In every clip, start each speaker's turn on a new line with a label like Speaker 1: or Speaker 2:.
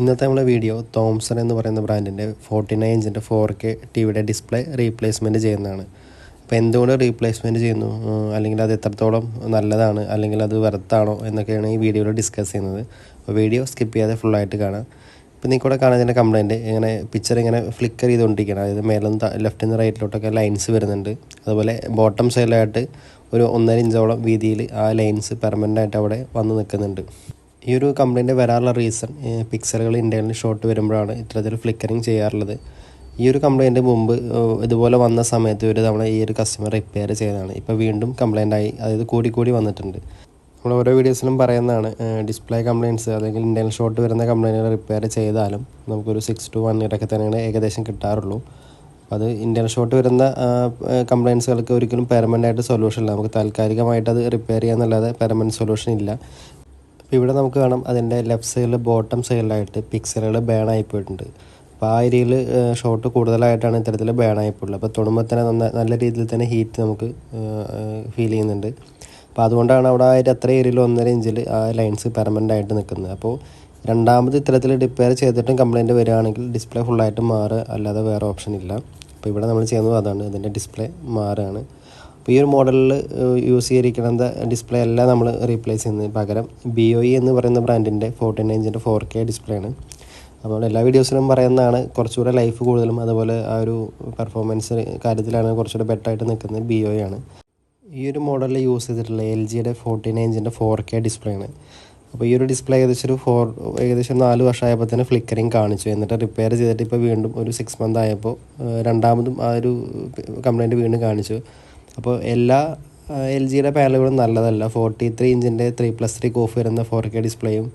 Speaker 1: ഇന്നത്തെ നമ്മുടെ video Thomson എന്ന് പറയുന്ന ബ്രാൻഡിന്റെ ഫോർട്ടി നയൻ ഇഞ്ചിന്റെ ഫോർ കെ ടി വിയുടെ ഡിസ്പ്ലേ റീപ്ലേസ്മെന്റ് ചെയ്യുന്നതാണ്. അപ്പോൾ എന്തുകൊണ്ട് റീപ്ലേസ്മെന്റ് ചെയ്യുന്നു? അല്ലെങ്കിൽ അത് എത്രത്തോളം നല്ലതാണ്? അല്ലെങ്കിൽ അത് വെറുത്താണോ എന്നൊക്കെയാണ് ഈ വീഡിയോയിൽ ഡിസ്കസ് ചെയ്യുന്നത്. അപ്പോൾ വീഡിയോ സ്കിപ്പ് ചെയ്യാതെ ഫുള്ളായിട്ട് കാണാം. ഇപ്പോൾ നീ കൂടെ കാണാൻ ഇതിന്റെ കംപ്ലയിന്റ് ഇങ്ങനെ പിക്ചർ ഇങ്ങനെ ഫ്ലിക്കർ ചെയ്തുകൊണ്ടിരിക്കണം അതായത് മേലെ ലെഫ്റ്റിൽ നിന്ന് റൈറ്റിലോട്ടൊക്കെ ലൈൻസ് വരുന്നുണ്ട്. അതുപോലെ ബോട്ടം സൈഡിലായിട്ട് ഒരു ഒന്നര ഇഞ്ചോളം വീതിയിൽ ആ ലൈൻസ് പെർമനന്റ് ആയിട്ട് അവിടെ വന്ന് നിൽക്കുന്നുണ്ട്. ഈ ഒരു കംപ്ലൈന്റ് വരാനുള്ള റീസൺ പിക്സലുകൾ ഇന്റർണൽ ഷോട്ട് വരുമ്പോഴാണ് ഇത്തരത്തിൽ ഫ്ലിക്കറിങ് ചെയ്യാറുള്ളത്. ഈ ഒരു കംപ്ലൈന്റ് മുമ്പ് ഇതുപോലെ വന്ന സമയത്ത് ഒരു തവണ ഈ ഒരു കസ്റ്റമർ റിപ്പയർ ചെയ്തതാണ്. ഇപ്പോൾ വീണ്ടും കംപ്ലൈന്റ് ആയി അതായത് കൂടി കൂടി വന്നിട്ടുണ്ട്. നമ്മൾ ഓരോ വീഡിയോസിലും പറയുന്നതാണ് ഡിസ്പ്ലേ കംപ്ലയിന്റ്സ് അല്ലെങ്കിൽ ഇന്റർണൽ ഷോട്ട് വരുന്ന കംപ്ലൈന്റുകൾ റിപ്പയർ ചെയ്താലും നമുക്കൊരു സിക്സ് ടു വൺ ഇയറൊക്കെ തന്നെയാണ് ഏകദേശം കിട്ടാറുള്ളൂ. അത് ഇന്റർണൽ ഷോട്ട് വരുന്ന കംപ്ലയിൻസുകൾക്ക് ഒരിക്കലും പെർമനന്റ് ആയിട്ട് സൊല്യൂഷൻ ഇല്ല. നമുക്ക് താൽക്കാലികമായിട്ട് അത് റിപ്പയർ ചെയ്യാന്നല്ലാതെ പെർമനന്റ് സൊല്യൂഷൻ ഇല്ല. അപ്പോൾ ഇവിടെ നമുക്ക് കാണാം അതിന്റെ ലെഫ്റ്റ് സൈഡിൽ ബോട്ടം സൈഡിലായിട്ട് പിക്സലുകൾ ബേൺ ആയി പോയിട്ടുണ്ട്. അപ്പോൾ ആ ഏരിയയിൽ ഷോട്ട് കൂടുതലായിട്ടാണ് ഇത്തരത്തിൽ ബേൺ പോയിട്ടുള്ളത് അപ്പോൾ തൊടുമ്പോൾ തന്നെ നന്ന- നല്ല രീതിയിൽ തന്നെ ഹീറ്റ് നമുക്ക് ഫീൽ ചെയ്യുന്നുണ്ട്. അപ്പോൾ അതുകൊണ്ടാണ് അവിടെ ആ അത്ര ഏരിയയിൽ ഒന്നര ഇഞ്ചിൽ ആ ലൈൻസ് പെർമനന്റ് ആയിട്ട് നിൽക്കുന്നത്. അപ്പോൾ രണ്ടാമത് ഇത്തരത്തിൽ റിപ്പയർ ചെയ്തിട്ടും കംപ്ലയിന്റ് വരികയാണെങ്കിൽ ഡിസ്പ്ലേ ഫുള്ളായിട്ട് മാറുക അല്ലാതെ വേറെ ഓപ്ഷൻ ഇല്ല. അപ്പോൾ ഇവിടെ നമ്മൾ ചെയ്യുന്നത് അതാണ്. ഇതിന്റെ ഡിസ്പ്ലേ മാറുകയാണ്. ഈ ഒരു മോഡലിൽ യൂസ് ചെയ്തിരിക്കുന്ന ഡിസ്പ്ലേ എല്ലാം നമ്മൾ റീപ്ലേസ് ചെയ്യുന്നത് പകരം ബി ഒ ഇ എന്ന് പറയുന്ന ബ്രാൻഡിന്റെ ഫോർട്ടീൻ ഇഞ്ചിന്റെ ഫോർ കെ ഡിസ്പ്ലേ ആണ്. അപ്പോൾ എല്ലാ വീഡിയോസിലും പറയുന്നതാണ് കുറച്ചുകൂടെ ലൈഫ് കൂടുതലും അതുപോലെ ആ ഒരു പെർഫോമൻസ് കാര്യത്തിലാണ് കുറച്ചുകൂടെ ബെറ്ററായിട്ട് നിൽക്കുന്നത് ബി ഒ ആണ്. ഈ ഒരു മോഡലിൽ യൂസ് ചെയ്തിട്ടുള്ള എൽ ജിയുടെ ഫോർട്ടീൻ ഇഞ്ചിന്റെ ഫോർ കെ ഡിസ്പ്ലേ ആണ്. അപ്പോൾ ഈ ഒരു ഡിസ്പ്ലേ ഏകദേശം ഒരു ഫോർ ഏകദേശം നാല് വർഷമായപ്പോൾ തന്നെ ഫ്ലിക്കറിങ് കാണിച്ചു. എന്നിട്ട് റിപ്പയർ ചെയ്തിട്ട് ഇപ്പോൾ വീണ്ടും ഒരു സിക്സ് മന്ത് ആയപ്പോൾ രണ്ടാമതും ആ ഒരു കംപ്ലയിന്റ് വീണ്ടും കാണിച്ചു. അപ്പോൾ എല്ലാ എൽ ജിയുടെ പാനലുകളും നല്ലതല്ല. ഫോർട്ടി ത്രീ ഇഞ്ചിന്റെ ത്രീ പ്ലസ് ത്രീ കോഫ് വരുന്ന ഫോർ കെ ഡിസ്പ്ലേയും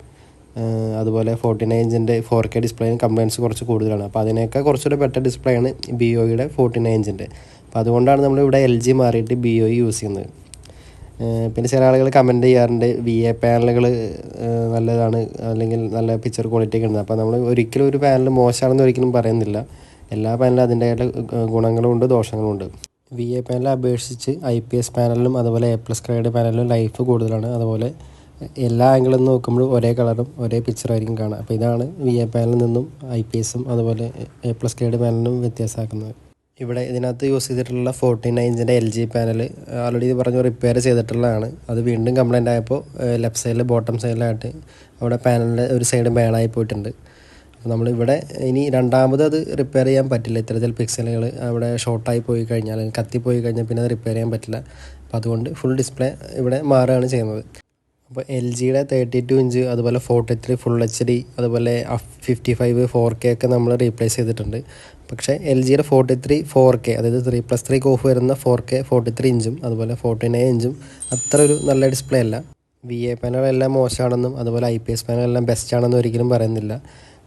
Speaker 1: അതുപോലെ ഫോർട്ടി നയൻ ഇഞ്ചിന്റെ ഫോർ കെ ഡിസ്പ്ലേയും കംപ്ലയിൻസ് കുറച്ച് കൂടുതലാണ്. അപ്പോൾ അതിനേക്കാൾ കുറച്ചുകൂടെ ബെറ്റർ ഡിസ്പ്ലേ ആണ് ബി ഒയുടെ ഫോർട്ടി നയൻ ഇഞ്ചിന്റെ. അപ്പോൾ അതുകൊണ്ടാണ് നമ്മളിവിടെ എൽ ജി മാറിയിട്ട് ബി ഒ യൂസ് ചെയ്യുന്നത്. പിന്നെ ചില ആളുകൾ കമന്റ് ചെയ്യാറുണ്ട് വി എ പാനലുകൾ നല്ലതാണ് അല്ലെങ്കിൽ നല്ല പിക്ചർ ക്വാളിറ്റി ഒക്കെ ഉണ്ട്. അപ്പോൾ നമ്മൾ ഒരിക്കലും ഒരു പാനൽ മോശമാണെന്ന് ഒരിക്കലും പറയുന്നില്ല. എല്ലാ പാനലും അതിന്റേതായ ഗുണങ്ങളും ഉണ്ട് ദോഷങ്ങളും ഉണ്ട്. വി എ പാനലെ അപേക്ഷിച്ച് ഐ പി എസ് പാനലിലും അതുപോലെ എ പ്ലസ് ഗ്രേഡ് പാനലിലും ലൈഫ് കൂടുതലാണ്. അതുപോലെ എല്ലാ നിന്ന് നോക്കുമ്പോഴും ഒരേ കളറും ഒരേ പിക്ചറായിരിക്കും കാണുക. അപ്പോൾ ഇതാണ് വി എ പാനലിൽ നിന്നും ഐ പി എസും അതുപോലെ എ പ്ലസ് ഗ്രേഡ് പാനലിനും വ്യത്യാസമാക്കുന്നത്. ഇവിടെ ഇതിനകത്ത് യൂസ് ചെയ്തിട്ടുള്ള ഫോർട്ടി നയൻസിന്റെ എൽ ജി പാനൽ ആൾറെഡി ഇത് പറഞ്ഞു റിപ്പയർ ചെയ്തിട്ടുള്ളതാണ്. അത് വീണ്ടും കംപ്ലൈന്റ് ആയപ്പോൾ ലെഫ്റ്റ് സൈഡിൽ ബോട്ടം സൈഡിലായിട്ട് അവിടെ പാനലിന്റെ ഒരു സൈഡ് ബേണായി പോയിട്ടുണ്ട്. അപ്പോൾ നമ്മളിവിടെ ഇനി രണ്ടാമത് അത് റിപ്പയർ ചെയ്യാൻ പറ്റില്ല. ഇത്തരത്തിൽ പിക്സലുകൾ അവിടെ ഷോർട്ടായി പോയി കഴിഞ്ഞാൽ കത്തിപ്പോയി കഴിഞ്ഞാൽ പിന്നെ അത് റിപ്പയർ ചെയ്യാൻ പറ്റില്ല. അപ്പോൾ അതുകൊണ്ട് ഫുൾ ഡിസ്പ്ലേ ഇവിടെ മാറുകയാണ് ചെയ്യുന്നത്. അപ്പോൾ എൽ ജിയുടെ തേർട്ടി ടു ഇഞ്ച് അതുപോലെ forty three full H D അതുപോലെ ഫിഫ്റ്റി ഫൈവ് ഫോർ കെ ഒക്കെ നമ്മൾ റീപ്ലേസ് ചെയ്തിട്ടുണ്ട്. പക്ഷേ എൽ ജിയുടെ ഫോർട്ടി ത്രീ ഫോർ കെ അതായത് ത്രീ പ്ലസ് ത്രീ കോഫ് വരുന്ന ഫോർ കെ ഫോർട്ടി ത്രീ ഇഞ്ചും അതുപോലെ ഫോർട്ടി നയൻ ഇഞ്ചും അത്ര ഒരു നല്ല ഡിസ്പ്ലേ അല്ല. വി എ പാനലെല്ലാം മോശമാണെന്നും അതുപോലെ ഐ പി എസ് പാനലെല്ലാം ബെസ്റ്റ് ആണെന്നും ഒരിക്കലും പറയുന്നില്ല.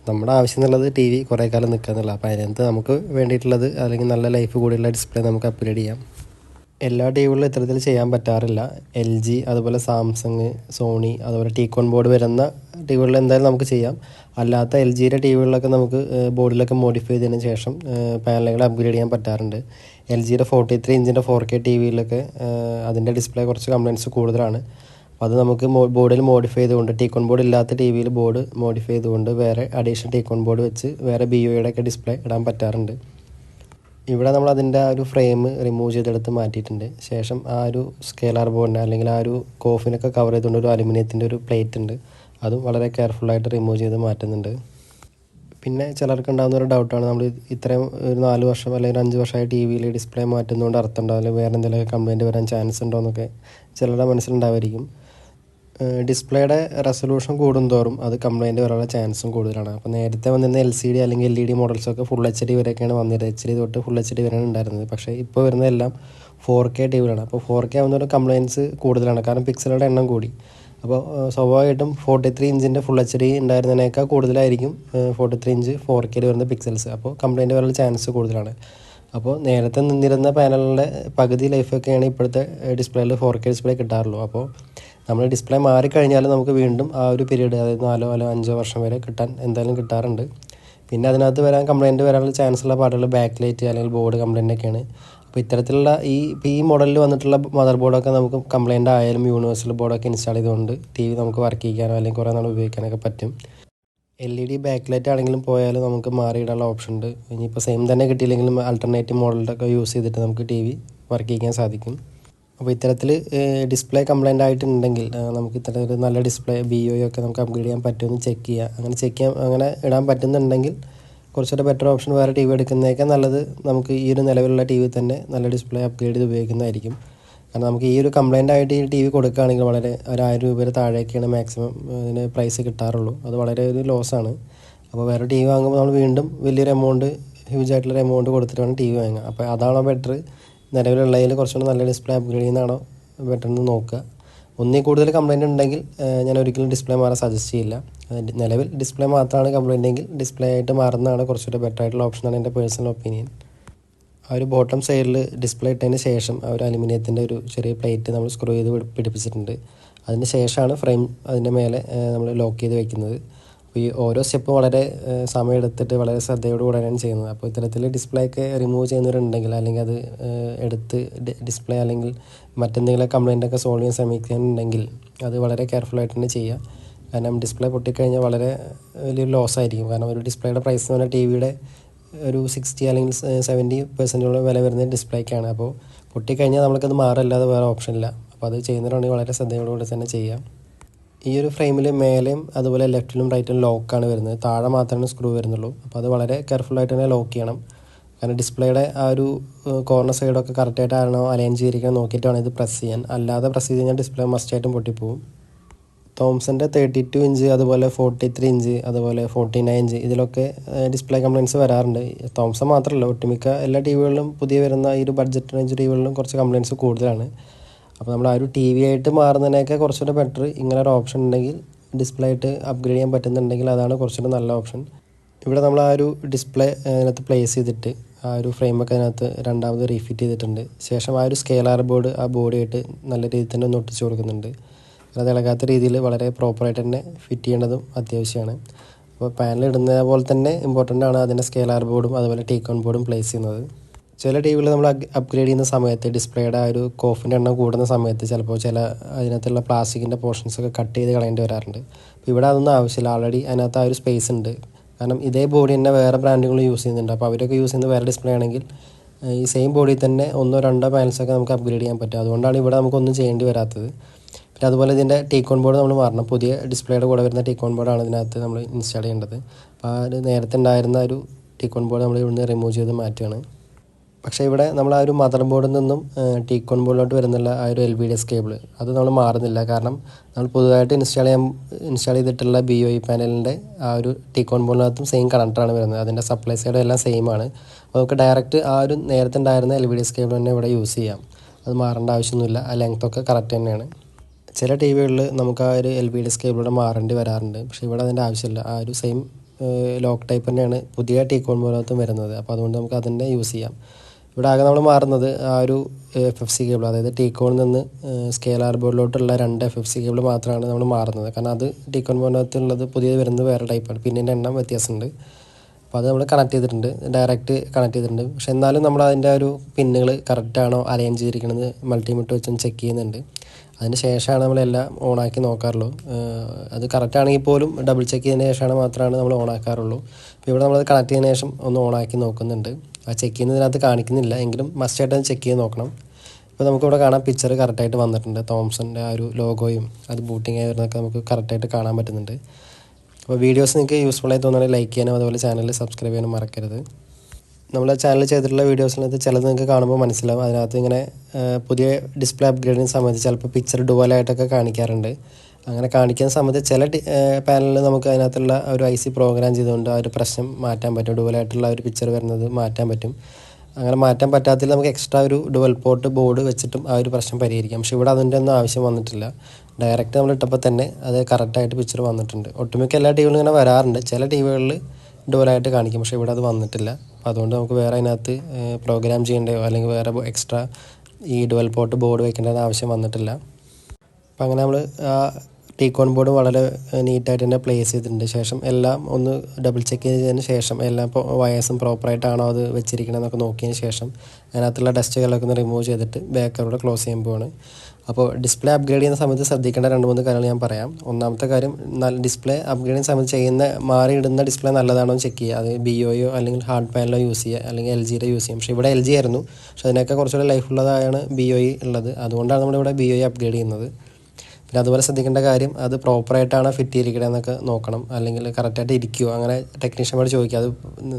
Speaker 1: നമ്മുടെ ആവശ്യം എന്നുള്ളത് ടി വി കുറേ കാലം നിൽക്കുക എന്നുള്ള അപ്പോൾ അതിനകത്ത് നമുക്ക് വേണ്ടിയിട്ടുള്ളത് അല്ലെങ്കിൽ നല്ല ലൈഫ് കൂടിയുള്ള ഡിസ്പ്ലേ നമുക്ക് അപ്ഗ്രേഡ് ചെയ്യാം. എല്ലാ ടി വികളിലും ഇത്തരത്തിൽ ചെയ്യാൻ പറ്റാറില്ല. എൽ ജി അതുപോലെ സാംസങ് സോണി അതുപോലെ ടീക്കോൺ ബോർഡ് വരുന്ന ടി വികളിൽ എന്തായാലും നമുക്ക് ചെയ്യാം. അല്ലാത്ത എൽ ജിയുടെ ടി വികളിലൊക്കെ നമുക്ക് ബോർഡിലൊക്കെ മോഡിഫൈ ചെയ്തതിന് ശേഷം പാനലുകൾ അപ്ഗ്രേഡ് ചെയ്യാൻ പറ്റാറുണ്ട്. എൽ ജിയുടെ ഫോർട്ടി ത്രീ ഇഞ്ചിന്റെ ഫോർ കെ ടി വിയിലൊക്കെ അതിന്റെ ഡിസ്പ്ലേ കുറച്ച് കംപ്ലയിന്റ്സ് കൂടുതലാണ്. അപ്പോൾ അത് നമുക്ക് ബോർഡിൽ മോഡിഫൈ ചെയ്തുകൊണ്ട് ടീക്കോൺ ബോർഡ് ഇല്ലാത്ത ടി വിയിൽ ബോർഡ് മോഡിഫൈ ചെയ്തുകൊണ്ട് വേറെ അഡീഷണൽ ടീക്കോൺ ബോർഡ് വെച്ച് വേറെ ബി ഒയുടെ ഒക്കെ ഡിസ്പ്ലേ ഇടാൻ പറ്റാറുണ്ട്. ഇവിടെ നമ്മൾ അതിന്റെ ആ ഒരു ഫ്രെയിം റിമൂവ് ചെയ്തെടുത്ത് മാറ്റിയിട്ടുണ്ട്. ശേഷം ആ ഒരു സ്കേലാർ ബോർഡിന്റെ അല്ലെങ്കിൽ ആ ഒരു കോഫിനൊക്കെ കവർ ചെയ്തുകൊണ്ട് ഒരു അലുമിനിയത്തിന്റെ ഒരു പ്ലേറ്റ് ഉണ്ട്. അതും വളരെ കെയർഫുള്ളായിട്ട് റിമൂവ് ചെയ്ത് മാറ്റുന്നുണ്ട്. പിന്നെ ചിലർക്ക് ഉണ്ടാകുന്ന ഒരു ഡൗട്ടാണ് നമ്മൾ ഇത്രയും ഒരു നാല് വർഷം അല്ലെങ്കിൽ അഞ്ച് വർഷമായി ടി വിയിൽ ഡിസ്പ്ലേ മാറ്റുന്നതുകൊണ്ട് അർത്ഥം ഉണ്ടാവില്ല. വേറെ എന്തെങ്കിലും കംപ്ലയിന്റ് വരാൻ ചാൻസ് ഉണ്ടോ എന്നൊക്കെ ചിലരുടെ മനസ്സിലുണ്ടാവുമായിരിക്കും ഡിസ്പ്ലേയുടെ റെസൊല്യൂഷൻ കൂടുന്തോറും അത് കംപ്ലൈന്റ് വരാനുള്ള ചാൻസും കൂടുതലാണ്. അപ്പോൾ നേരത്തെ വന്നിരുന്ന എൽ സി ഡി അല്ലെങ്കിൽ എൽ ഇ ഡി മോഡൽസൊക്കെ ഫുൾ എച്ച് ഡി വരെയൊക്കെയാണ് വന്നിരുന്നത്. എച്ച് ഡി തൊട്ട് ഫുൾ എച്ച് ഡി വരെയാണ് ഉണ്ടായിരുന്നത്. പക്ഷേ ഇപ്പോൾ വരുന്നതെല്ലാം ഫോർ കെ ടി വിയിലാണ് അപ്പോൾ ഫോർ കെ ആവുന്നതോടെ കംപ്ലൈന്റ്സ് കൂടുതലാണ്. കാരണം പിക്സലുകളുടെ എണ്ണം കൂടി. അപ്പോൾ സ്വാഭാവികമായിട്ടും ഫോർട്ടി ത്രീ ഇഞ്ചിന്റെ ഫുൾ എച്ച് ഡി ഉണ്ടായിരുന്നതിനേക്കാൾ കൂടുതലായിരിക്കും ഫോർട്ടി ത്രീ ഇഞ്ച് ഫോർ കെയിൽ വരുന്ന പിക്സൽസ് അപ്പോൾ കംപ്ലൈന്റ് വരാനുള്ള ചാൻസ് കൂടുതലാണ്. അപ്പോൾ നേരത്തെ നിന്നിരുന്ന പാനലിന്റെ പകുതി ലൈഫൊക്കെയാണ് ഇപ്പോഴത്തെ ഡിസ്പ്ലേയിൽ ഫോർ കെ ഡിസ്പ്ലേ കിട്ടാറുള്ളൂ. അപ്പോൾ നമ്മൾ ഡിസ്പ്ലേ മാറിക്കഴിഞ്ഞാൽ നമുക്ക് വീണ്ടും ആ ഒരു പീരീഡ് അതായത് നാലോ അല്ലോ അഞ്ചോ വർഷം വരെ കിട്ടാൻ എന്തായാലും കിട്ടാറുണ്ട്. പിന്നെ അതിനകത്ത് വരാൻ കംപ്ലയിന്റ് വരാനുള്ള ചാൻസ് ഉള്ള പാടുകൾ ബാക്ക് ലൈറ്റ് അല്ലെങ്കിൽ ബോർഡ് കംപ്ലയിന്റ് ഒക്കെയാണ്. അപ്പോൾ ഇത്തരത്തിലുള്ള ഈ ഇപ്പോൾ ഈ മോഡലിൽ വന്നിട്ടുള്ള മദർ ബോർഡൊക്കെ നമുക്ക് കംപ്ലയിന്റ് ആയാലും യൂണിവേഴ്സൽ ബോർഡൊക്കെ ഇൻസ്റ്റാൾ ചെയ്തുകൊണ്ട് ടി വി നമുക്ക് വർക്ക് ചെയ്യാനോ അല്ലെങ്കിൽ കുറേ നാൾ ഉപയോഗിക്കാനൊക്കെ പറ്റും. L E D back light ആണെങ്കിലും പോയാലും നമുക്ക് മാറിയിടാനുള്ള ഓപ്ഷൻ ഉണ്ട്. ഇനിയിപ്പോൾ സെയിം തന്നെ കിട്ടിയില്ലെങ്കിലും ആൾട്ടർനേറ്റീവ് മോഡലൊക്കെ യൂസ് ചെയ്തിട്ട് നമുക്ക് ടി വി വർക്ക് ചെയ്യാൻ സാധിക്കും. അപ്പോൾ ഇത്തരത്തിൽ ഡിസ്പ്ലേ കംപ്ലൈന്റ് ആയിട്ടുണ്ടെങ്കിൽ നമുക്ക് ഇത്തരത്തിൽ നല്ല ഡിസ്പ്ലേ ബി ഒ ഒക്കെ നമുക്ക് അപ്ഗ്രേഡ് ചെയ്യാൻ പറ്റുമെന്ന് ചെക്ക് ചെയ്യുക. അങ്ങനെ ചെക്ക് ചെയ്യാൻ അങ്ങനെ ഇടാൻ പറ്റുന്നുണ്ടെങ്കിൽ കുറച്ചുകൂടെ ബെറ്റർ ഓപ്ഷൻ വേറെ ടി വി എടുക്കുന്നതൊക്കെ നല്ലത് നമുക്ക് ഈ ഒരു നിലവിലുള്ള ടി വി തന്നെ നല്ല ഡിസ്പ്ലേ അപ്ഗ്രേഡ് ചെയ്ത് ഉപയോഗിക്കുന്നതായിരിക്കും. കാരണം നമുക്ക് ഈ ഒരു കംപ്ലൈന്റ് ആയിട്ട് ഈ ടി വി കൊടുക്കുകയാണെങ്കിൽ വളരെ ഒരു ആയിരം രൂപയുടെ താഴേക്കാണ് മാക്സിമം ഇതിന് പ്രൈസ് കിട്ടാറുള്ളൂ. അത് വളരെ ഒരു ലോസാണ് അപ്പോൾ വേറെ ടി വി വാങ്ങുമ്പോൾ നമ്മൾ വീണ്ടും വലിയൊരു എമൗണ്ട് ഹ്യൂജ് ആയിട്ടുള്ളൊരു എമൗണ്ട് കൊടുത്തിട്ട് വേണം ടി വി വാങ്ങുക. അപ്പോൾ അതാണോ ബെറ്റർ നിലവിലുള്ളതിൽ കുറച്ചുകൂടി നല്ല ഡിസ്പ്ലേ അപ്ഗ്രേഡ് ചെയ്യുന്നതാണോ? എന്ന് നോക്കുക. ഒന്നിൽ കൂടുതൽ കംപ്ലൈന്റ് ഉണ്ടെങ്കിൽ ഞാൻ ഒരിക്കലും ഡിസ്പ്ലേ മാറാൻ സജസ്റ്റ് ചെയ്യില്ല. നിലവിൽ ഡിസ്പ്ലേ മാത്രമാണ് കംപ്ലൈന്റ് എങ്കിൽ ഡിസ്പ്ലേ ആയിട്ട് മാറുന്നതാണ് കുറച്ചുകൂടി ബെറ്റർ ആയിട്ടുള്ള ഓപ്ഷനാണ് എന്റെ പേഴ്സണൽ ഒപ്പീനിയൻ ആ ഒരു ബോട്ടം സൈഡിൽ ഡിസ്പ്ലേ ഇട്ടതിന് ശേഷം ആ ഒരു അലുമിനിയത്തിന്റെ ഒരു ചെറിയ പ്ലേറ്റ് നമ്മൾ സ്ക്രൂ ചെയ്ത് പിടിപ്പിച്ചിട്ടുണ്ട്. അതിന് ശേഷമാണ് ഫ്രെയിം അതിന്റെ മേലെ നമ്മൾ ലോക്ക് ചെയ്ത് വെക്കുന്നത്. അപ്പോൾ ഈ ഓരോ സ്റ്റെപ്പും വളരെ സമയമെടുത്തിട്ട് വളരെ ശ്രദ്ധയോട് കൂടെയാണ് ചെയ്യുന്നത്. അപ്പോൾ ഇത്തരത്തിൽ ഡിസ്പ്ലേ ഒക്കെ റിമൂവ് ചെയ്യുന്നവരുണ്ടെങ്കിൽ അല്ലെങ്കിൽ അത് എടുത്ത് ഡിസ്പ്ലേ അല്ലെങ്കിൽ മറ്റെന്തെങ്കിലും കംപ്ലൈന്റ് ഒക്കെ സോൾവ് ചെയ്യാൻ ശ്രമിക്കുന്നുണ്ടെങ്കിൽ അത് വളരെ കെയർഫുള്ളായിട്ട് തന്നെ ചെയ്യുക. കാരണം ഡിസ്പ്ലേ പൊട്ടിക്കഴിഞ്ഞാൽ വളരെ വലിയൊരു ലോസ് ആയിരിക്കും. കാരണം ഒരു ഡിസ്പ്ലേയുടെ പ്രൈസ് എന്ന് പറഞ്ഞാൽ ടി വിയുടെ ഒരു സിക്സ്റ്റി അല്ലെങ്കിൽ സെവന്റി പെർസെന്റോളം വില വരുന്ന ഡിസ്പ്ലേക്കാണ് അപ്പോൾ പൊട്ടിക്കഴിഞ്ഞാൽ നമ്മൾക്കത് മാറല്ലാതെ വേറെ ഓപ്ഷൻ ഇല്ല. അപ്പോൾ അത് ചെയ്യുന്നവരാണെങ്കിൽ വളരെ ശ്രദ്ധയോടുകൂടി തന്നെ ചെയ്യാം ഈ ഒരു ഫ്രെയിമിൽ മേലെയും അതുപോലെ ലെഫ്റ്റിലും റൈറ്റിലും ലോക്കാണ് വരുന്നത്. താഴെ മാത്രമേ സ്ക്രൂ വരുന്നുള്ളൂ. അപ്പോൾ അത് വളരെ കെയർഫുള്ളായിട്ട് തന്നെ ലോക്ക് ചെയ്യണം. കാരണം ഡിസ്പ്ലേയുടെ ആ ഒരു കോർണർ സൈഡൊക്കെ കറക്റ്റായിട്ടാണോ അലൈൻ ചെയ്തിരിക്കണം നോക്കിയിട്ട് വേണം ഇത് പ്രസ് ചെയ്യാൻ. അല്ലാതെ പ്രസ് ചെയ്ത് കഴിഞ്ഞാൽ ഡിസ്പ്ലേ മസ്റ്റായിട്ടും പൊട്ടിപ്പോവും. തോംസന്റെ തേർട്ടി ടു ഇഞ്ച് അതുപോലെ ഫോർട്ടി ത്രീ ഇഞ്ച് അതുപോലെ ഫോർട്ടി നയൻ ഇഞ്ച് ഇതിലൊക്കെ ഡിസ്പ്ലേ കംപ്ലയിൻസ് വരാറുണ്ട്. തോംസൺ മാത്രമല്ല ഒട്ടുമിക്ക എല്ലാ ടി വികളിലും പുതിയ വരുന്ന ഈ ഒരു ബഡ്ജറ്റ് റേഞ്ച് ടി വികളിലും കുറച്ച് കംപ്ലയിൻസ് കൂടുതലാണ്. അപ്പോൾ നമ്മൾ ആ ഒരു ടി വി ആയിട്ട് മാറുന്നതിനൊക്കെ കുറച്ചുകൂടെ ബെറ്റർ ഇങ്ങനെ ഒരു ഓപ്ഷൻ ഉണ്ടെങ്കിൽ ഡിസ്പ്ലേ ആയിട്ട് അപ്ഗ്രേഡ് ചെയ്യാൻ പറ്റുന്നുണ്ടെങ്കിൽ അതാണ് കുറച്ചുകൂടെ നല്ല ഓപ്ഷൻ ഇവിടെ നമ്മൾ ആ ഒരു ഡിസ്പ്ലേ അതിനകത്ത് പ്ലേസ് ചെയ്തിട്ട് ആ ഒരു ഫ്രെയിമൊക്കെ അതിനകത്ത് രണ്ടാമത് റീഫിറ്റ് ചെയ്തിട്ടുണ്ട്. ശേഷം ആ ഒരു സ്കെയിലാർ ബോർഡ് ആ ബോഡിയായിട്ട് നല്ല രീതിയിൽ തന്നെ ഒന്ന് ഒട്ടിച്ച് കൊടുക്കുന്നുണ്ട്. അത് ഇളകാത്ത രീതിയിൽ വളരെ പ്രോപ്പറായിട്ട് തന്നെ ഫിറ്റ് ചെയ്യേണ്ടതും അത്യാവശ്യമാണ്. അപ്പോൾ പാനൽ ഇടുന്ന പോലെ തന്നെ ഇമ്പോർട്ടന്റ് ആണ് അതിന്റെ സ്കെയിലാർ ബോർഡും അതുപോലെ ടേക്ക് ബോർഡും പ്ലേസ് ചെയ്യുന്നത്. ചില ടി വികൾ നമ്മൾ അപ്ഗ്രേഡ് ചെയ്യുന്ന സമയത്ത് ഡിസ്പ്ലേയുടെ ആ ഒരു കോഫിന്റെ എണ്ണം കൂടുന്ന സമയത്ത് ചിലപ്പോൾ ചില അതിനകത്തുള്ള പ്ലാസ്റ്റിക്കിന്റെ പോർഷൻസ് ഒക്കെ കട്ട് ചെയ്ത് കളയേണ്ടി വരാറുണ്ട്. അപ്പോൾ ഇവിടെ അതൊന്നും ആവശ്യമില്ല. ആൾറെഡി അതിനകത്ത് ആ ഒരു സ്പേസ് ഉണ്ട്. കാരണം ഇതേ ബോഡി തന്നെ വേറെ ബ്രാൻഡുകൾ യൂസ് ചെയ്യുന്നുണ്ട്. അപ്പോൾ അവരൊക്കെ യൂസ് ചെയ്യുന്ന വേറെ ഡിസ്പ്ലേ ആണെങ്കിൽ ഈ സെയിം ബോഡിയിൽ തന്നെ ഒന്നോ രണ്ടോ പാനൽസൊക്കെ നമുക്ക് അപ്ഗ്രേഡ് ചെയ്യാൻ പറ്റും. അതുകൊണ്ടാണ് ഇവിടെ നമുക്കൊന്നും ചെയ്യേണ്ടി വരാത്തത്. പിന്നെ അതുപോലെ ഇതിന്റെ ടീക്കോൺ ബോർഡ് നമ്മൾ മാറണം. പുതിയ ഡിസ്പ്ലേയുടെ കൂടെ വരുന്ന ടീക്കോൺ ബോർഡാണ് ഇതിനകത്ത് നമ്മൾ ഇൻസ്റ്റാൾ ചെയ്യേണ്ടത്. അപ്പോൾ ആ നേരത്തെ ഉണ്ടായിരുന്ന ഒരു ടീക്കോൺ ബോർഡ് നമ്മൾ ഇവിടുന്ന് റിമൂവ് ചെയ്ത് മാറ്റുകയാണ്. പക്ഷേ ഇവിടെ നമ്മൾ ആ ഒരു മദർ ബോർഡിൽ നിന്നും ടീക്കോൺ ബോർഡിലോട്ട് വരുന്നുള്ള ആ ഒരു L V D S cable അത് നമ്മൾ മാറുന്നില്ല. കാരണം നമ്മൾ പുതുതായിട്ട് ഇൻസ്റ്റാൾ ചെയ്യാൻ ഇൻസ്റ്റാൾ ചെയ്തിട്ടുള്ള ബി ഒ ഇ പാനലിന്റെ ആ ഒരു ടീക്കോൺ ബോർഡിനകത്തും സെയിം കണക്ടറാണ് വരുന്നത്. അതിന്റെ സപ്ലൈ സൈഡും എല്ലാം സെയിം ആണ്. അപ്പോൾ നമുക്ക് ഡയറക്റ്റ് ആ ഒരു നേരത്തെ ഉണ്ടായിരുന്ന L V D S cable തന്നെ ഇവിടെ യൂസ് ചെയ്യാം. അത് മാറേണ്ട ആവശ്യമൊന്നുമില്ല. ആ ലെങ്ത് ഒക്കെ കറക്റ്റ് തന്നെയാണ്. ചില ടി വികളിൽ നമുക്ക് ആ ഒരു എൽ ബി ഡി എസ് മാറേണ്ടി വരാറുണ്ട്. പക്ഷേ ഇവിടെ അതിന്റെ ആവശ്യമില്ല. ആ ഒരു സെയിം ലോക്ക് ടൈപ്പ് തന്നെയാണ് പുതിയ ടീക്കോൺ ബോർഡിനകത്തും വരുന്നത്. അപ്പോൾ അതുകൊണ്ട് നമുക്ക് അതിന്റെ യൂസ് ചെയ്യാം. ഇവിടെ ആകെ നമ്മൾ മാറുന്നത് ആ ഒരു എഫ് എഫ് സി കേബിൾ അതായത് ടീക്കോണിൽ നിന്ന് സ്കെയിലാർ ബോർഡിലോട്ടുള്ള രണ്ട് എഫ് എഫ് സി കേബിൾ മാത്രമാണ് നമ്മൾ മാറുന്നത്. കാരണം അത് ടീക്കോൺ ബോർഡിനകത്തുള്ളത് പുതിയത് വരുന്നത് വേറെ ടൈപ്പാണ് പിന്നിന്റെ എണ്ണം വ്യത്യാസമുണ്ട്. അപ്പോൾ അത് നമ്മൾ കണക്ട് ചെയ്തിട്ടുണ്ട്. ഡയറക്റ്റ് കണക്ട് ചെയ്തിട്ടുണ്ട്. പക്ഷെ എന്നാലും നമ്മൾ അതിന്റെ ഒരു പിന്നുകൾ കറക്റ്റാണോ അലൈൻ ചെയ്തിരിക്കുന്നത് മൾട്ടിമീറ്റർ വെച്ച് ചെക്ക് ചെയ്യുന്നുണ്ട്. അതിന് ശേഷമാണ് നമ്മളെല്ലാം ഓണാക്കി നോക്കാറുള്ളൂ. അത് കറക്റ്റാണെങ്കിൽ പോലും ഡബിൾ ചെക്ക് ചെയ്തതിന് ശേഷമാണ് മാത്രമാണ് നമ്മൾ ഓണാക്കാറുള്ളൂ അപ്പോൾ ഇവിടെ നമ്മളത് കണക്ട് ചെയ്തതിന് ശേഷം ഒന്ന് ഓണാക്കി നോക്കുന്നുണ്ട്. ആ ചെക്ക് ചെയ്യുന്നതിനകത്ത് കാണിക്കുന്നില്ല. എങ്കിലും മസ്റ്റായിട്ട് ചെക്ക് ചെയ്ത് നോക്കണം. ഇപ്പോൾ നമുക്കിവിടെ കാണാം പിക്ചർ കറക്റ്റായിട്ട് വന്നിട്ടുണ്ട്. തോംസന്റെ ആ ഒരു ലോഗോയും അത് ബൂട്ടിംഗ് ആയി വരുന്നതൊക്കെ നമുക്ക് കറക്റ്റായിട്ട് കാണാൻ പറ്റുന്നുണ്ട്. അപ്പോൾ വീഡിയോസ് നിങ്ങൾക്ക് യൂസ്ഫുൾ ആയി തോന്നുകയാണെങ്കിൽ ലൈക്ക് ചെയ്യാനും അതുപോലെ ചാനൽ സബ്സ്ക്രൈബ് ചെയ്യാനും മറക്കരുത്. നമ്മൾ ചാനൽ ചെയ്തിട്ടുള്ള വീഡിയോസിനകത്ത് ചിലത് നിങ്ങൾക്ക് കാണുമ്പോൾ മനസ്സിലാവും. അതിനകത്ത് ഇങ്ങനെ പുതിയ ഡിസ്പ്ലേ അപ്ഗ്രേഡിനെ സംബന്ധിച്ച് ചിലപ്പോൾ പിക്ചർ ഡുവലായിട്ടൊക്കെ കാണിക്കാറുണ്ട്. അങ്ങനെ കാണിക്കുന്ന സമയത്ത് ചില പാനലിൽ നമുക്ക് അതിനകത്തുള്ള ഒരു ഐ പ്രോഗ്രാം ചെയ്തുകൊണ്ട് ആ ഒരു പ്രശ്നം മാറ്റാൻ പറ്റും. ഡുവലായിട്ടുള്ള ഒരു പിക്ചർ വരുന്നത് മാറ്റാൻ പറ്റും. അങ്ങനെ മാറ്റാൻ പറ്റാത്തതിൽ നമുക്ക് എക്സ്ട്രാ ഒരു ഡുവൽ ബോർഡ് വെച്ചിട്ടും ആ ഒരു പ്രശ്നം പരിഹരിക്കാം. പക്ഷേ ഇവിടെ അതിന്റെ ഒന്നും ആവശ്യം വന്നിട്ടില്ല. ഡയറക്റ്റ് നമ്മൾ ഇട്ടപ്പോൾ തന്നെ അത് കറക്റ്റായിട്ട് പിക്ചർ വന്നിട്ടുണ്ട്. ഒട്ടുമിക്ക എല്ലാ ടി ഇങ്ങനെ വരാറുണ്ട്. ചില ടി വികളിൽ ഡുവലായിട്ട് കാണിക്കും. പക്ഷേ ഇവിടെ അത് വന്നിട്ടില്ല. അപ്പോൾ അതുകൊണ്ട് നമുക്ക് വേറെ അതിനകത്ത് പ്രോഗ്രാം ചെയ്യേണ്ടയോ അല്ലെങ്കിൽ വേറെ എക്സ്ട്രാ ഈ ഡുവൽ ബോർഡ് വയ്ക്കേണ്ട ആവശ്യം വന്നിട്ടില്ല. അപ്പോൾ അങ്ങനെ നമ്മൾ ടീക്കോൺ ബോർഡ് വളരെ നീറ്റായിട്ട് തന്നെ പ്ലേസ് ചെയ്തിട്ടുണ്ട്. ശേഷം എല്ലാം ഒന്ന് ഡബിൾ ചെക്ക് ചെയ്തതിന് ശേഷം എല്ലാം എല്ലാ വയേഴ്സും പ്രോപ്പറായിട്ടാണോ അത് വെച്ചിരിക്കണമെന്നൊക്കെ നോക്കിയതിന് ശേഷം അതിനകത്തുള്ള ഡസ്റ്റുകളൊക്കെ ഒന്ന് റിമൂവ് ചെയ്തിട്ട് ബാക്കറോടെ ക്ലോസ് ചെയ്യാൻ പോവാണ്. അപ്പോൾ ഡിസ്പ്ലേ അപ്ഗ്രേഡ് ചെയ്യുന്ന സമയത്ത് ശ്രദ്ധിക്കേണ്ട രണ്ട് മൂന്ന് കാര്യങ്ങൾ ഞാൻ പറയാം. ഒന്നാമത്തെ കാര്യം നല്ല ഡിസ്പ്ലേ അപ്ഗ്രേഡ് ചെയ്യുന്ന സമയത്ത് ചെയ്യുന്ന മാറി ഇടുന്ന ഡിസ്പ്ലേ നല്ലതാണോ ചെക്ക് ചെയ്യുക. അത് ബി ഒയോ അല്ലെങ്കിൽ ഹാർഡ് പാനലോ യൂസ് ചെയ്യുക. അല്ലെങ്കിൽ എൽ ജിയുടെ യൂസ് ചെയ്യും പക്ഷേ ഇവിടെ എൽ ജി ആയിരുന്നു. പക്ഷേ അതിനൊക്കെ കുറച്ചുകൂടെ ലൈഫ് ഉള്ളതാണ് ബി ഒ ഉള്ളത്. അതുകൊണ്ടാണ് നമ്മളിവിടെ ബി ഒ അപ്ഗ്രേഡ് ചെയ്യുന്നത്. പിന്നെ അതുപോലെ ശ്രദ്ധിക്കേണ്ട കാര്യം അത് പ്രോപ്പറായിട്ടാണ് ഫിറ്റ് ചെയ്തിരിക്കണമെന്നൊക്കെ നോക്കണം. അല്ലെങ്കിൽ കറക്റ്റായിട്ട് ഇരിക്കുമോ അങ്ങനെ ടെക്നീഷ്യന്മാരോട് ചോദിക്കുക. അത്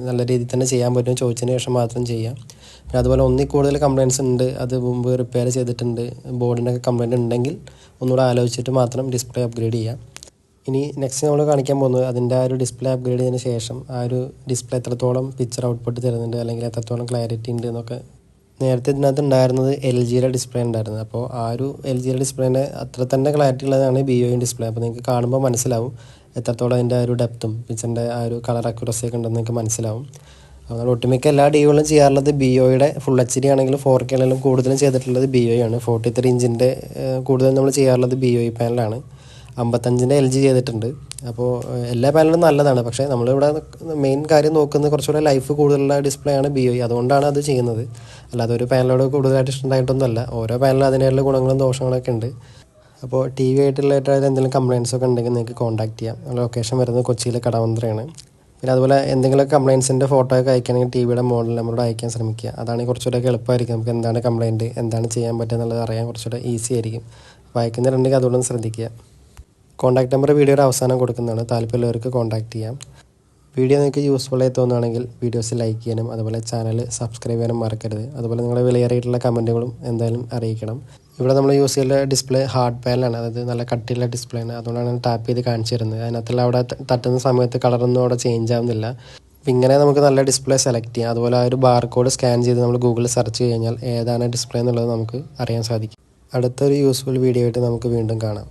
Speaker 1: നല്ല രീതിയിൽ തന്നെ ചെയ്യാൻ പറ്റുമോ ചോദിച്ചതിന് ശേഷം മാത്രം ചെയ്യാം. പിന്നെ അതുപോലെ ഒന്നിൽ കൂടുതൽ കംപ്ലയിൻസ് ഉണ്ട്. അത് മുമ്പ് റിപ്പയർ ചെയ്തിട്ടുണ്ട്. ബോർഡിനൊക്കെ കംപ്ലയിന്റ് ഉണ്ടെങ്കിൽ ഒന്നുകൂടെ ആലോചിച്ചിട്ട് മാത്രം ഡിസ്പ്ലേ അപ്ഗ്രേഡ് ചെയ്യാം. ഇനി നെക്സ്റ്റ് നമ്മൾ കാണിക്കാൻ പോകുന്നത് അതിന്റെ ആ ഒരു ഡിസ്പ്ലേ അപ്ഗ്രേഡ് ചെയ്തതിന് ശേഷം ആ ഒരു ഡിസ്പ്ലേ എത്രത്തോളം പിക്ചർ ഔട്ട്പുട്ട് തരുന്നുണ്ട്. അല്ലെങ്കിൽ എത്രത്തോളം ക്ലാരിറ്റി ഉണ്ട് എന്നൊക്കെ നേരത്തെ ഇതിനകത്ത് ഉണ്ടായിരുന്നത് എൽ ജിയുടെ ഡിസ്പ്ലേ ഉണ്ടായിരുന്നത് അപ്പോൾ ആ ഒരു എൽ ജിയുടെ ഡിസ്പ്ലേന്റെ അത്ര തന്നെ ക്ലാരിറ്റി ഉള്ളതാണ് ബി ഒ ഡിസ്പ്ലേ അപ്പോൾ നിങ്ങൾക്ക് കാണുമ്പോൾ മനസ്സിലാവും എത്രത്തോളം അതിന്റെ ആ ഒരു ഡെപ്തും പിക്ചറിന്റെ ആ ഒരു കളർ അക്യുറസി ഒക്കെ ഉണ്ടെന്ന് നിങ്ങൾക്ക് മനസ്സിലാവും. അപ്പോൾ ഒട്ടുമിക്ക എല്ലാ ഡികളും ചെയ്യാറുള്ളത് ബി ഒയുടെ ഫുൾ എച്ച് ഡി ആണെങ്കിലും ഫോർ കെ ആണെങ്കിലും കൂടുതലും ചെയ്തിട്ടുള്ളത് ബി ഒ ആണ്. ഫോർട്ടി ത്രീ ഇഞ്ചിന്റെ കൂടുതലും നമ്മൾ ചെയ്യാറുള്ളത് ബി ഒ പാനലാണ് അമ്പത്തഞ്ചിന്റെ എൽ ജി ചെയ്തിട്ടുണ്ട്. അപ്പോൾ എല്ലാ പാനലും നല്ലതാണ്. പക്ഷേ നമ്മളിവിടെ മെയിൻ കാര്യം നോക്കുന്നത് കുറച്ചുകൂടെ ലൈഫ് കൂടുതലുള്ള ഡിസ്പ്ലേ ആണ് ബി ഒ അതുകൊണ്ടാണ് അത് ചെയ്യുന്നത്. അല്ലാതെ ഒരു പാനലോട് കൂടുതലായിട്ട് ഇഷ്ടമായിട്ടൊന്നുമല്ല ഓരോ പാനലും അതിനുള്ള ഗുണങ്ങളും ദോഷങ്ങളൊക്കെ ഉണ്ട്. അപ്പോൾ ടി വി ആയിട്ട് റിലേറ്റഡ് എന്തെങ്കിലും കംപ്ലയിൻസ് ഒക്കെ ഉണ്ടെങ്കിൽ നിങ്ങൾക്ക് കോൺടാക്ട് ചെയ്യാം. ലൊക്കേഷൻ വരുന്നത് കൊച്ചിയിലെ കടവന്ത്രയാണ്. പിന്നെ അതുപോലെ എന്തെങ്കിലും കംപ്ലയിൻസിന്റെ ഫോട്ടോ ഒക്കെ അയക്കണമെങ്കിൽ ടി വിയുടെ മോഡൽ നമ്മളോട് അയക്കാൻ ശ്രമിക്കുക. അതാണ് കുറച്ചുകൂടെ എളുപ്പമായിരിക്കും. നമുക്ക് എന്താണ് കംപ്ലയിന്റ് എന്താണ് ചെയ്യാൻ പറ്റുക എന്നുള്ളത് അറിയാൻ കുറച്ചുകൂടെ ഈസി ആയിരിക്കും. അപ്പോൾ അയക്കുന്നവരുണ്ടെങ്കിൽ അതുകൊണ്ടൊന്ന് ശ്രദ്ധിക്കുക. കോൺടാക്ട് നമ്പർ വീഡിയോയുടെ അവസാനം കൊടുക്കുന്നതാണ്. താല്പര്യമുള്ളവർക്ക് കോൺടാക്ട് ചെയ്യാം. വീഡിയോ നിങ്ങൾക്ക് യൂസ്ഫുൾ ആയി തോന്നുകയാണെങ്കിൽ വീഡിയോസ് ലൈക്ക് ചെയ്യാനും അതുപോലെ ചാനൽ സബ്സ്ക്രൈബ് ചെയ്യാനും മറക്കരുത്. അതുപോലെ നിങ്ങളുടെ വിലയേറിയിട്ടുള്ള കമന്റുകളും എന്തായാലും അറിയിക്കണം. ഇവിടെ നമ്മൾ യൂസ് ചെയ്യുന്ന ഡിസ്പ്ലേ ഹാർഡ് പാനലാണ് അതായത് നല്ല കട്ടിയുള്ള ഡിസ്പ്ലേ ആണ്. അതുകൊണ്ടാണ് ടാപ്പ് ചെയ്ത് കാണിച്ചു തരുന്നത്. അതിനകത്തുള്ള അവിടെ തട്ടുന്ന സമയത്ത് കളറൊന്നും അവിടെ ചേഞ്ച് ആവുന്നില്ല. ഇങ്ങനെ നമുക്ക് നല്ല ഡിസ്പ്ലേ സെലക്ട് ചെയ്യാം. അതുപോലെ ആ ഒരു ബാർകോഡ് സ്കാൻ ചെയ്ത് നമ്മൾ ഗൂഗിളിൽ സെർച്ച് കഴിഞ്ഞാൽ ഏതാണ് ഡിസ്പ്ലേ എന്നുള്ളത് നമുക്ക് അറിയാൻ സാധിക്കും. അടുത്തൊരു യൂസ്ഫുൾ വീഡിയോ ആയിട്ട് നമുക്ക് വീണ്ടും കാണാം.